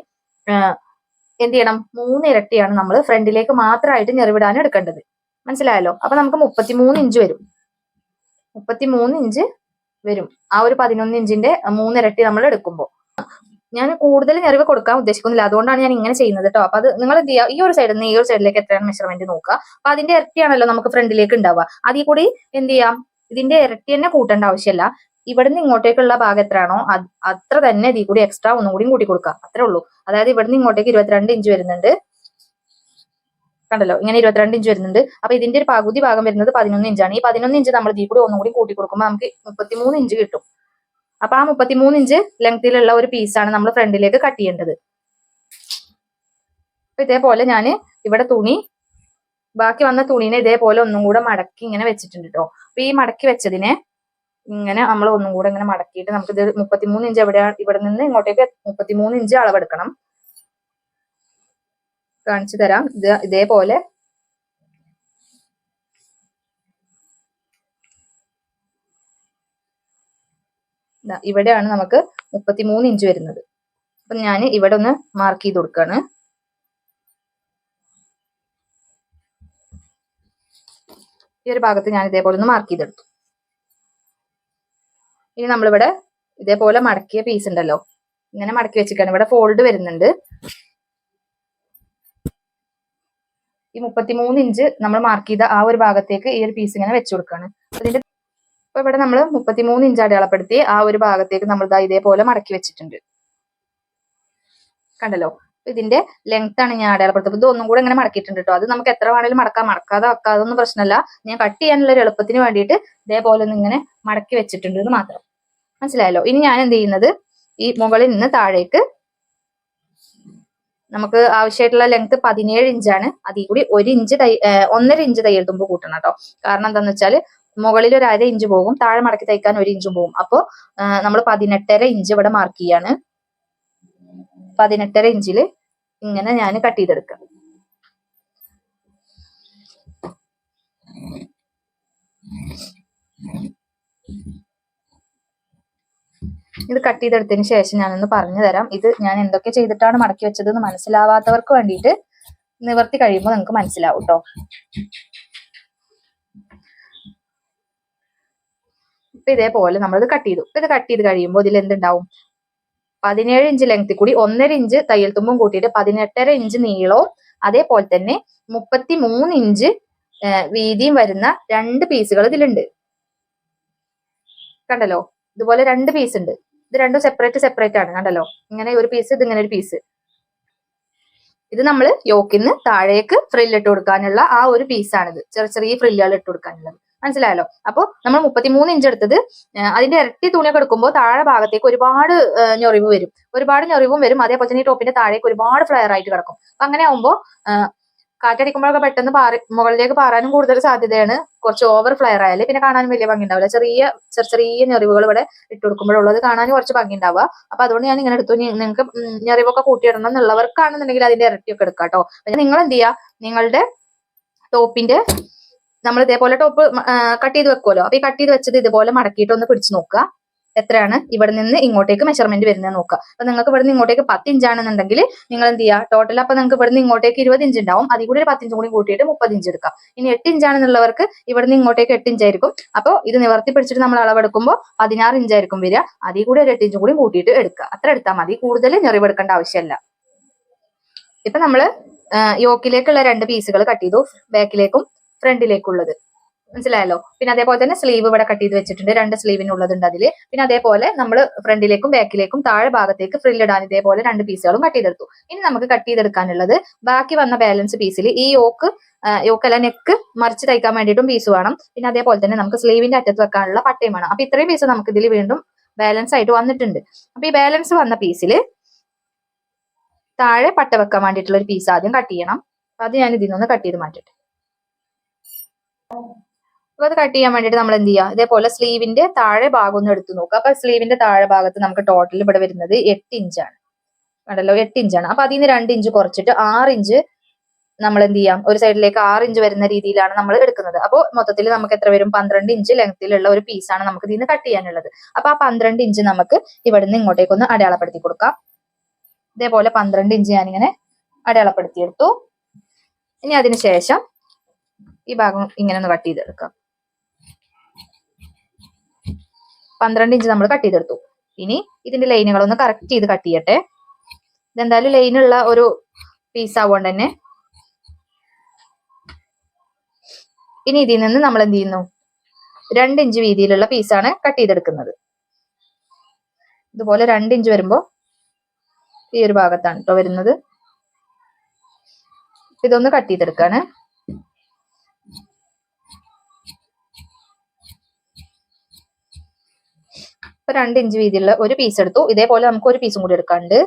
എന്ത് ചെയ്യണം? മൂന്ന് ഇരട്ടിയാണ് നമ്മൾ ഫ്രണ്ടിലേക്ക് മാത്രമായിട്ട് ഞെറിവിടാൻ എടുക്കേണ്ടത്. മനസ്സിലായല്ലോ? അപ്പൊ നമുക്ക് മുപ്പത്തിമൂന്ന് ഇഞ്ച് വരും. മുപ്പത്തിമൂന്ന് ഇഞ്ച് വരും. ആ ഒരു പതിനൊന്ന് ഇഞ്ചിന്റെ മൂന്നിരട്ടി നമ്മൾ എടുക്കുമ്പോൾ ഞാൻ കൂടുതൽ ഞെറിവ് കൊടുക്കാൻ ഉദ്ദേശിക്കുന്നില്ല. അതുകൊണ്ടാണ് ഞാൻ ഇങ്ങനെ ചെയ്യുന്നത് കേട്ടോ അപ്പൊ അത് നിങ്ങൾ എന്ത് ചെയ്യുക? ഈ ഒരു സൈഡിൽ നിന്ന് ഈ ഒരു സൈഡിലേക്ക് എത്രയാണ് മെഷർമെന്റ് നോക്കുക. അപ്പൊ അതിന്റെ ഇരട്ടിയാണല്ലോ നമുക്ക് ഫ്രണ്ടിലേക്ക് ഉണ്ടാവുക. അതിൽ കൂടി എന്ത് ചെയ്യാം? ഇതിന്റെ ഇരട്ടി തന്നെ കൂട്ടേണ്ട ആവശ്യമില്ല. ഇവിടുന്ന് ഇങ്ങോട്ടേക്കുള്ള ഭാഗം എത്രയാണോ അത്ര തന്നെ ഇതിൽ കൂടി എക്സ്ട്രാ ഒന്നും കൂടി കൂട്ടി കൊടുക്കുക. അത്രേ ഉള്ളൂ. അതായത് ഇവിടുന്ന് ഇങ്ങോട്ടേക്ക് ഇരുപത്തിരണ്ട് ഇഞ്ച് വരുന്നുണ്ട്. കണ്ടല്ലോ ഇങ്ങനെ ഇരുപത്തിരണ്ട് ഇഞ്ച് വരുന്നുണ്ട്. അപ്പൊ ഇതിന്റെ ഒരു പകുതി ഭാഗം വരുന്നത് പതിനൊന്ന് ഇഞ്ചാണ് ഈ പതിനൊന്ന് ഇഞ്ച് നമ്മൾ ഇതിൽ കൂടി ഒന്നും കൂടി കൂട്ടി കൊടുക്കുമ്പോൾ നമുക്ക് മുപ്പത്തിമൂന്ന് ഇഞ്ച് കിട്ടും. അപ്പൊ ആ മുപ്പത്തിമൂന്ന് ഇഞ്ച് ലെങ്തിലുള്ള ഒരു പീസാണ് നമ്മൾ ഫ്രണ്ടിലേക്ക് കട്ട് ചെയ്യേണ്ടത്. അപ്പൊ ഇതേപോലെ ഞാൻ ഇവിടെ തുണി ബാക്കി വന്ന തുണീനെ ഇതേപോലെ ഒന്നും കൂടെ മടക്കി ഇങ്ങനെ വെച്ചിട്ടുണ്ട് കേട്ടോ അപ്പൊ ഈ മടക്കി വെച്ചതിനെ ഇങ്ങനെ നമ്മൾ ഒന്നും കൂടെ ഇങ്ങനെ മടക്കിയിട്ട് നമുക്ക് ഇത് മുപ്പത്തിമൂന്ന് ഇഞ്ച് എവിടെയാണ് ഇവിടെ നിന്ന് ഇങ്ങോട്ടേക്ക് മുപ്പത്തിമൂന്ന് ഇഞ്ച് അളവെടുക്കണം. കാണിച്ചു തരാം. ഇത് ഇതേപോലെ ഇവിടെയാണ് നമുക്ക് മുപ്പത്തിമൂന്ന് ഇഞ്ച് വരുന്നത്. അപ്പൊ ഞാൻ ഇവിടെ ഒന്ന് മാർക്ക് ചെയ്ത് കൊടുക്കാണ്. ഈ ഒരു ഭാഗത്ത് ഞാൻ ഇതേപോലെ ഒന്ന് മാർക്ക് ചെയ്തെടുത്തു. ഇനി നമ്മളിവിടെ ഇതേപോലെ മടക്കിയ പീസ് ഉണ്ടല്ലോ. ഇങ്ങനെ മടക്കി വെച്ചിട്ടാണ് ഇവിടെ ഫോൾഡ് വരുന്നുണ്ട്. ഈ മുപ്പത്തിമൂന്ന് ഇഞ്ച് നമ്മൾ മാർക്ക് ചെയ്ത ആ ഒരു ഭാഗത്തേക്ക് ഈ ഒരു പീസ് ഇങ്ങനെ വെച്ചു കൊടുക്കുകയാണ് അതിന്റെ ഇപ്പൊ ഇവിടെ നമ്മൾ മുപ്പത്തിമൂന്ന് ഇഞ്ച് അടയാളപ്പെടുത്തി ആ ഒരു ഭാഗത്തേക്ക് നമ്മൾ ദാ ഇതേപോലെ മടക്കി വെച്ചിട്ടുണ്ട്. കണ്ടല്ലോ? ഇതിന്റെ ലെങ്ത് ആണ് ഞാൻ അടയാളപ്പെടുത്തുന്നത് ഇത് ഒന്നും കൂടെ ഇങ്ങനെ മടക്കിയിട്ടുണ്ട് കേട്ടോ അത് നമുക്ക് എത്ര വേണേലും മടക്കാം. മടക്കാതെ വെക്കാതെ ഒന്നും പ്രശ്നമല്ല ഞാൻ കട്ട് ചെയ്യാനുള്ള ഒരു എളുപ്പത്തിന് വേണ്ടിയിട്ട് ഇതേപോലെ ഒന്ന് ഇങ്ങനെ മടക്കി വെച്ചിട്ടുണ്ട് എന്ന് മാത്രം. മനസ്സിലായല്ലോ? ഇനി ഞാൻ എന്ത് ചെയ്യുന്നത്? ഈ മുകളിൽ നിന്ന് താഴേക്ക് നമുക്ക് ആവശ്യമായിട്ടുള്ള ലെങ്ത് പതിനേഴ് ഇഞ്ചാണ് അതിൽ കൂടി ഒരു ഇഞ്ച് തൈ ഒന്നര ഇഞ്ച് തയ്യൽ തുമ്പ് കൂട്ടണം കേട്ടോ. കാരണം എന്താന്ന് വെച്ചാൽ മുകളിൽ ഒരു അര ഇഞ്ച് പോകും താഴെ മടക്കി തയ്ക്കാൻ ഒരു ഇഞ്ചും പോകും. അപ്പോൾ നമ്മൾ പതിനെട്ടര ഇഞ്ച് ഇവിടെ മാർക്ക് ചെയ്യാണ്. പതിനെട്ടര ഇഞ്ചിൽ ഇങ്ങനെ ഞാൻ കട്ട് ചെയ്തെടുക്കാം ഇത് കട്ട് ചെയ്തെടുത്തതിന് ശേഷം ഞാനൊന്ന് പറഞ്ഞു തരാം. ഇത് ഞാൻ എന്തൊക്കെ ചെയ്തിട്ടാണ് മടക്കി വെച്ചത് എന്ന് മനസ്സിലാവാത്തവർക്ക് വേണ്ടിയിട്ട് നിവർത്തി കഴിയുമ്പോൾ നിങ്ങൾക്ക് മനസ്സിലാവും കേട്ടോ ഇപ്പൊ ഇതേപോലെ നമ്മളിത് കട്ട് ചെയ്തു. ഇത് കട്ട് ചെയ്ത് കഴിയുമ്പോൾ ഇതിൽ എന്തുണ്ടാവും? പതിനേഴ് ഇഞ്ച് ലെങ്ത്തിൽ കൂടി ഒന്നര ഇഞ്ച് തയ്യൽ തുമ്പും കൂട്ടിയിട്ട് പതിനെട്ടര ഇഞ്ച് നീളവും അതേപോലെ തന്നെ മുപ്പത്തി മൂന്ന് ഇഞ്ച് വീതിയും വരുന്ന രണ്ട് പീസുകൾ ഇതിലുണ്ട്. കണ്ടല്ലോ? ഇതുപോലെ രണ്ട് പീസ് ഉണ്ട്. ഇത് രണ്ടും സെപ്പറേറ്റ് സെപ്പറേറ്റ് ആണ്. കണ്ടല്ലോ? ഇങ്ങനെ ഒരു പീസ് ഇത് ഇങ്ങനെ ഒരു പീസ് ഇത് നമ്മൾ യോക്കിന്ന് താഴേക്ക് ഫ്രില്ല് ഇട്ട് കൊടുക്കാനുള്ള ആ ഒരു പീസാണിത് ചെറിയ ചെറിയ ഫ്രില്ലുകൾ ഇട്ട് കൊടുക്കാനുള്ളത്. മനസ്സിലായല്ലോ? അപ്പോൾ നമ്മൾ മുപ്പത്തിമൂന്ന് ഇഞ്ച് എടുത്തത് അതിന്റെ ഇരട്ടി തുണിയൊക്കെ എടുക്കുമ്പോൾ താഴെ ഭാഗത്തേക്ക് ഒരുപാട് ഞൊറിവ് വരും. ഒരുപാട് ഞൊറിവും വരും. അതേപോലെ തന്നെ ഈ ടോപ്പിന്റെ താഴേക്ക് ഒരുപാട് ഫ്ലയർ ആയിട്ട് കിടക്കും. അപ്പൊ അങ്ങനെ ആവുമ്പോൾ കാറ്റടിക്കുമ്പോഴൊക്കെ പെട്ടെന്ന് പാറി മുകളിലേക്ക് പാറാനും കൂടുതൽ സാധ്യതയാണ്. കുറച്ച് ഓവർ ഫ്ലയർ ആയാലും പിന്നെ കാണാനും വലിയ ഭംഗി ഉണ്ടാവില്ല ചെറിയ ചെറിയ ചെറിയ ഞെറിവുകൾ ഇവിടെ ഇട്ട് കൊടുക്കുമ്പോഴുള്ളത് കാണാനും കുറച്ച് ഭംഗി ഉണ്ടാവുക അപ്പൊ അതുകൊണ്ട് ഞാൻ ഇങ്ങനെ എടുത്തു. നിങ്ങൾക്ക് ഞെറിവൊക്കെ കൂട്ടിയിടണം എന്നുള്ളവർക്കാണെന്നുണ്ടെങ്കിൽ അതിന്റെ ഇരട്ടിയൊക്കെ എടുക്കാം കേട്ടോ. നിങ്ങൾ എന്ത് ചെയ്യുക നിങ്ങളുടെ ടോപ്പിന്റെ നമ്മൾ ഇതേപോലെ ടോപ്പ് കട്ട് ചെയ്ത് വെക്കുമല്ലോ അപ്പൊ ഈ കട്ട് ചെയ്ത് വെച്ചത് ഇതുപോലെ മടക്കിയിട്ട് ഒന്ന് പിടിച്ചു നോക്കുക. എത്രയാണ്? ഇവിടെ നിന്ന് ഇങ്ങോട്ടേക്ക് മെഷർമെന്റ് വരുന്നത് നോക്കുക. അപ്പൊ നിങ്ങൾക്ക് ഇവിടെ നിന്ന് ഇങ്ങോട്ടേക്ക് പത്ത് ഇഞ്ചാണെന്നുണ്ടെങ്കിൽ നിങ്ങൾ എന്ത് ചെയ്യുക? ടോട്ടൽ അപ്പൊ നിങ്ങൾക്ക് ഇവിടെ നിന്ന് ഇങ്ങോട്ടേക്ക് ഇരുപത് ഇഞ്ച് ഉണ്ടാവും. അതിൽ കൂടി ഒരു പത്തിഞ്ച് കൂടി കൂട്ടിയിട്ട് മുപ്പത് ഇഞ്ച് എടുക്കാം ഇനി എട്ട് ഇഞ്ചാണെന്നുള്ളവർക്ക് ഇവിടെ നിന്ന് ഇങ്ങോട്ടേക്ക് എട്ട് ഇഞ്ചായിരിക്കും അപ്പോൾ ഇത് നിവർത്തി പിടിച്ചിട്ട് നമ്മൾ അളവെടുക്കുമ്പോൾ പതിനാറ് ഇഞ്ചായിരിക്കും വരിക. അതിൽ കൂടി ഒരു എട്ട് ഇഞ്ച് കൂടി കൂട്ടിയിട്ട് എടുക്കുക. അത്ര എടുത്താൽ മതി. കൂടുതൽ ഞെറിവെടുക്കേണ്ട ആവശ്യമില്ല. ഇപ്പൊ നമ്മൾ യോക്കിലേക്കുള്ള രണ്ട് പീസുകൾ കട്ട് ചെയ്തു. ബാക്കിലേക്കും ഫ്രണ്ടിലേക്കുള്ളത് മനസ്സിലായല്ലോ? പിന്നെ അതേപോലെ തന്നെ സ്ലീവ് ഇവിടെ കട്ട് ചെയ്ത് വെച്ചിട്ടുണ്ട്. രണ്ട് സ്ലീവിനുള്ളതുണ്ട് അതിൽ. പിന്നെ അതേപോലെ നമ്മൾ ഫ്രണ്ടിലേക്കും ബാക്കിലേക്കും താഴെ ഭാഗത്തേക്ക് ഫ്രില്ല് ഇടാൻ ഇതേപോലെ രണ്ട് പീസുകളും കട്ട് ചെയ്തെടുത്തു. ഇനി നമുക്ക് കട്ട് ചെയ്തെടുക്കാനുള്ളത് ബാക്കി വന്ന ബാലൻസ് പീസിൽ ഈ യോക്ക് യോക്കല്ല നെക്ക് മറിച്ച് തയ്ക്കാൻ വേണ്ടിയിട്ടും പീസ് വേണം. പിന്നെ അതേപോലെ തന്നെ നമുക്ക് സ്ലീവിന്റെ അറ്റത്ത് വെക്കാനുള്ള പട്ടയും വേണം. അപ്പൊ ഇത്രയും പീസ് നമുക്ക് ഇതിൽ വീണ്ടും ബാലൻസ് ആയിട്ട് വന്നിട്ടുണ്ട്. അപ്പൊ ഈ ബാലൻസ് വന്ന പീസിൽ താഴെ പട്ട വെക്കാൻ വേണ്ടിയിട്ടുള്ള ഒരു പീസ് ആദ്യം കട്ട് ചെയ്യണം. അത് ഞാൻ ഇതിൽ നിന്ന് കട്ട് ചെയ്ത് മാറ്റട്ടെ. അപ്പൊ അത് കട്ട് ചെയ്യാൻ വേണ്ടിയിട്ട് നമ്മൾ എന്ത് ചെയ്യുക? ഇതേപോലെ സ്ലീവിന്റെ താഴെ ഭാഗം ഒന്ന് എടുത്തു നോക്കുക. അപ്പൊ സ്ലീവിന്റെ താഴെ ഭാഗത്ത് നമുക്ക് ടോട്ടൽ ഇവിടെ വരുന്നത് എട്ട് ഇഞ്ചാണ് കണ്ടല്ലോ? എട്ട് ഇഞ്ചാണ് അപ്പൊ അതിൽ നിന്ന് രണ്ട് ഇഞ്ച് കുറച്ചിട്ട് ആറ് ഇഞ്ച് നമ്മൾ എന്ത് ചെയ്യാം? ഒരു സൈഡിലേക്ക് ആറ് ഇഞ്ച് വരുന്ന രീതിയിലാണ് നമ്മൾ എടുക്കുന്നത്. അപ്പോൾ മൊത്തത്തിൽ നമുക്ക് എത്ര വരും? പന്ത്രണ്ട് ഇഞ്ച് ലെങ്ത്തിലുള്ള ഒരു പീസാണ് നമുക്ക് ഇതിൽ നിന്ന് കട്ട് ചെയ്യാനുള്ളത്. അപ്പൊ ആ പന്ത്രണ്ട് ഇഞ്ച് നമുക്ക് ഇവിടെ നിന്ന് ഇങ്ങോട്ടേക്കൊന്ന് അടയാളപ്പെടുത്തി കൊടുക്കാം. ഇതേപോലെ പന്ത്രണ്ട് ഇഞ്ച് ഞാനിങ്ങനെ അടയാളപ്പെടുത്തിയെടുത്തു. ഇനി അതിനുശേഷം ഈ ഭാഗം ഇങ്ങനെ ഒന്ന് കട്ട് ചെയ്തെടുക്കാം. പന്ത്രണ്ട് ഇഞ്ച് നമ്മൾ കട്ട് ചെയ്തെടുത്തു. ഇനി ഇതിന്റെ ലൈനുകളൊന്ന് കറക്റ്റ് ചെയ്ത് കട്ട് ചെയ്യട്ടെ. ഇതെന്തായാലും ലൈനുള്ള ഒരു പീസ് ആവുകൊണ്ട് തന്നെ ഇനി ഇതിൽ നിന്ന് നമ്മൾ എന്ത് ചെയ്യുന്നു? രണ്ട് ഇഞ്ച് വീതിയിലുള്ള പീസാണ് കട്ട് ചെയ്തെടുക്കുന്നത്. ഇതുപോലെ രണ്ട് ഇഞ്ച് വരുമ്പോൾ ഈ ഒരു ഭാഗത്താണ് കേട്ടോ വരുന്നത്. ഇതൊന്ന് കട്ട് ചെയ്തെടുക്കാണ്. ഇപ്പൊ രണ്ട് ഇഞ്ച് വീതിയുള്ള ഒരു പീസ് എടുത്തു. ഇതേപോലെ നമുക്ക് ഒരു പീസും കൂടി എടുക്കാണ്ട്.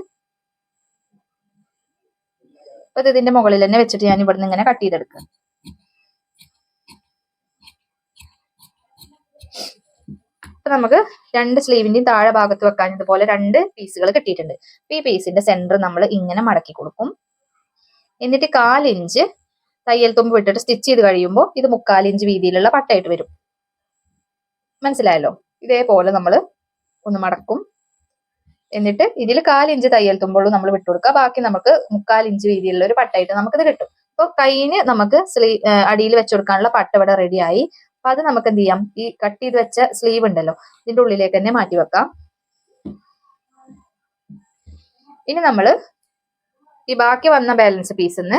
അപ്പൊ ഇത് ഇതിന്റെ മുകളിൽ തന്നെ വെച്ചിട്ട് ഞാൻ ഇവിടുന്ന് ഇങ്ങനെ കട്ട് ചെയ്തെടുക്കാം. അപ്പൊ നമുക്ക് രണ്ട് സ്ലീവിന്റെയും താഴെ ഭാഗത്ത് വെക്കാൻ ഇതുപോലെ രണ്ട് പീസുകൾ കിട്ടിയിട്ടുണ്ട്. ഈ പീസിന്റെ സെന്റർ നമ്മൾ ഇങ്ങനെ മടക്കി കൊടുക്കും. എന്നിട്ട് കാലിഞ്ച് തയ്യൽ തുമ്പ് വിട്ടിട്ട് സ്റ്റിച്ച് ചെയ്ത് കഴിയുമ്പോൾ ഇത് മുക്കാലിഞ്ച് വീതിയിലുള്ള പട്ടായിട്ട് വരും. മനസ്സിലായല്ലോ? ഇതേപോലെ നമ്മൾ ഒന്ന് മടക്കും. എന്നിട്ട് ഇതിൽ കാലിഞ്ച് തയ്യൽ തുമ്പോഴും നമ്മൾ വിട്ടുകൊടുക്കുക. ബാക്കി നമുക്ക് മുക്കാലിഞ്ച് വീതിയിലുള്ള ഒരു പട്ടായിട്ട് നമുക്കിത് കിട്ടും. അപ്പോൾ കൈയിന് നമുക്ക് സ്ലീ അടിയിൽ വെച്ച് കൊടുക്കാനുള്ള പട്ട ഇവിടെ റെഡിയായി അപ്പൊ അത് നമുക്ക് എന്ത് ചെയ്യാം? ഈ കട്ട് ചെയ്ത് വെച്ച സ്ലീവ് ഉണ്ടല്ലോ ഇതിന്റെ ഉള്ളിലേക്ക് തന്നെ മാറ്റി വെക്കാം. ഇനി നമ്മൾ ഈ ബാക്കി വന്ന ബാലൻസ് പീസിന്ന്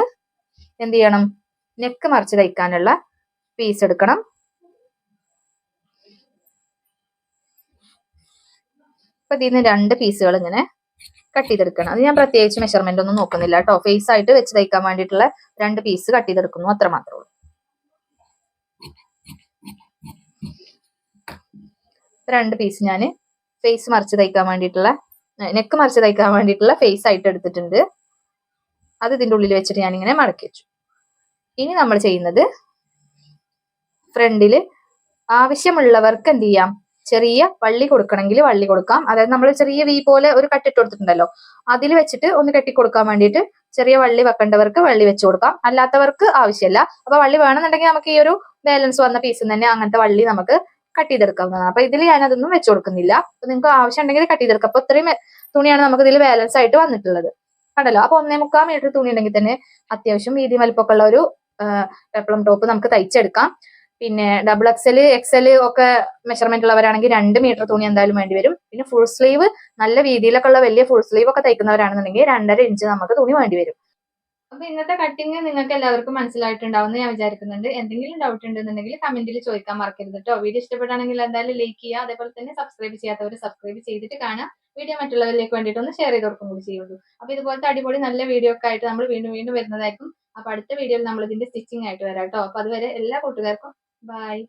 എന്ത് ചെയ്യണം? നെക്ക് മറിച്ച് തയ്ക്കാനുള്ള പീസ് എടുക്കണം. അപ്പൊ ഇതിൽ നിന്ന് രണ്ട് പീസുകൾ ഇങ്ങനെ കട്ട് ചെയ്തെടുക്കണം. അത് ഞാൻ പ്രത്യേകിച്ച് മെഷർമെന്റ് ഒന്നും നോക്കുന്നില്ല കേട്ടോ. ഫേസ് ആയിട്ട് വെച്ച് തയ്ക്കാൻ വേണ്ടിയിട്ടുള്ള രണ്ട് പീസ് കട്ട് ചെയ്തെടുക്കുന്നു. അത്ര മാത്രമേ ഉള്ളൂ. രണ്ട് പീസ് ഞാൻ ഫേസ് മറിച്ച് തയ്ക്കാൻ വേണ്ടിയിട്ടുള്ള നെക്ക് മറിച്ച് തയ്ക്കാൻ വേണ്ടിയിട്ടുള്ള ഫേസ് ആയിട്ട് എടുത്തിട്ടുണ്ട്. അത് ഇതിന്റെ ഉള്ളിൽ വെച്ചിട്ട് ഞാൻ ഇങ്ങനെ മടക്കി വെച്ചു. ഇനി നമ്മൾ ചെയ്യുന്നത് ഫ്രണ്ടിൽ ആവശ്യമുള്ളവർക്ക് എന്ത് ചെയ്യാം? ചെറിയ വള്ളി കൊടുക്കണമെങ്കിൽ വള്ളി കൊടുക്കാം. അതായത് നമ്മൾ ചെറിയ വി പോലെ ഒരു കട്ടിട്ട് കൊടുത്തിട്ടുണ്ടല്ലോ. അതിൽ വെച്ചിട്ട് ഒന്ന് കെട്ടി കൊടുക്കാൻ വേണ്ടിയിട്ട് ചെറിയ വള്ളി വെക്കേണ്ടവർക്ക് വള്ളി വെച്ച് കൊടുക്കാം. അല്ലാത്തവർക്ക് ആവശ്യമില്ല അപ്പൊ വള്ളി വേണമെന്നുണ്ടെങ്കിൽ നമുക്ക് ഈ ഒരു ബാലൻസ് വന്ന പീസിൽ തന്നെ അങ്ങനത്തെ വള്ളി നമുക്ക് കട്ട് ചെയ്തെടുക്കാവുന്നതാണ്. അപ്പൊ ഇതിൽ ഞാൻ അതൊന്നും വെച്ച് കൊടുക്കുന്നില്ല. അപ്പൊ നിങ്ങൾക്ക് ആവശ്യം ഉണ്ടെങ്കിൽ കട്ട് ചെയ്തെടുക്കാം. അപ്പൊ ഇത്രയും തുണിയാണ് നമുക്ക് ഇതിൽ ബാലൻസ് ആയിട്ട് വന്നിട്ടുള്ളത്. കണ്ടല്ലോ? അപ്പൊ ഒന്നേ മുക്കാൽ മീറ്റർ തുണി ഉണ്ടെങ്കിൽ തന്നെ അത്യാവശ്യം വീതി വലിപ്പമൊക്കെ ഉള്ള ഒരു പെപ്പളം ടോപ്പ് നമുക്ക് തയ്ച്ചെടുക്കാം. പിന്നെ ഡബിൾ എക്സൽ എക്സൽ ഒക്കെ മെഷർമെന്റ് ഉള്ളവരാണെങ്കിൽ രണ്ട് മീറ്റർ തുണി എന്തായാലും വേണ്ടി വരും. പിന്നെ ഫുൾ സ്ലീവ് നല്ല രീതിയിലൊക്കെ ഉള്ള വലിയ ഫുൾ സ്ലീവ് ഒക്കെ തയ്ക്കുന്നവരാണെന്നുണ്ടെങ്കിൽ രണ്ടര ഇഞ്ച് നമുക്ക് തുണി വേണ്ടി വരും. അപ്പൊ ഇന്നത്തെ കട്ടിങ് നിങ്ങൾക്ക് എല്ലാവർക്കും മനസ്സിലായിട്ടുണ്ടാവും എന്ന് ഞാൻ വിചാരിക്കുന്നുണ്ട്. എന്തെങ്കിലും ഡൗട്ട് ഉണ്ടെന്നുണ്ടെങ്കിൽ കമന്റിൽ ചോദിക്കാൻ മറക്കരുത് കേട്ടോ വീഡിയോ ഇഷ്ടപ്പെടുകയാണെങ്കിൽ എന്തായാലും ലൈക്ക് ചെയ്യുക. അതേപോലെ തന്നെ സബ്സ്ക്രൈബ് ചെയ്യാത്തവർ സബ്സ്ക്രൈബ് ചെയ്തിട്ട് കാണാം വീഡിയോ മറ്റുള്ളവരിലേക്ക് വേണ്ടിയിട്ട് ഒന്ന് ഷെയർ ചെയ്ത് കൊടുക്കും കൂടി ചെയ്യുള്ളൂ. അപ്പൊ ഇതുപോലത്തെ അടിപൊളി നല്ല വീഡിയോ ഒക്കെ ആയിട്ട് നമ്മൾ വീണ്ടും വീണ്ടും വരുന്നതായിരിക്കും. അപ്പൊ അടുത്ത വീഡിയോയിൽ നമ്മൾ ഇതിന്റെ സ്റ്റിച്ചിങ് ആയിട്ട് വരാം കേട്ടോ അപ്പൊ അതുവരെ എല്ലാ കൂട്ടുകാർക്കും Bye.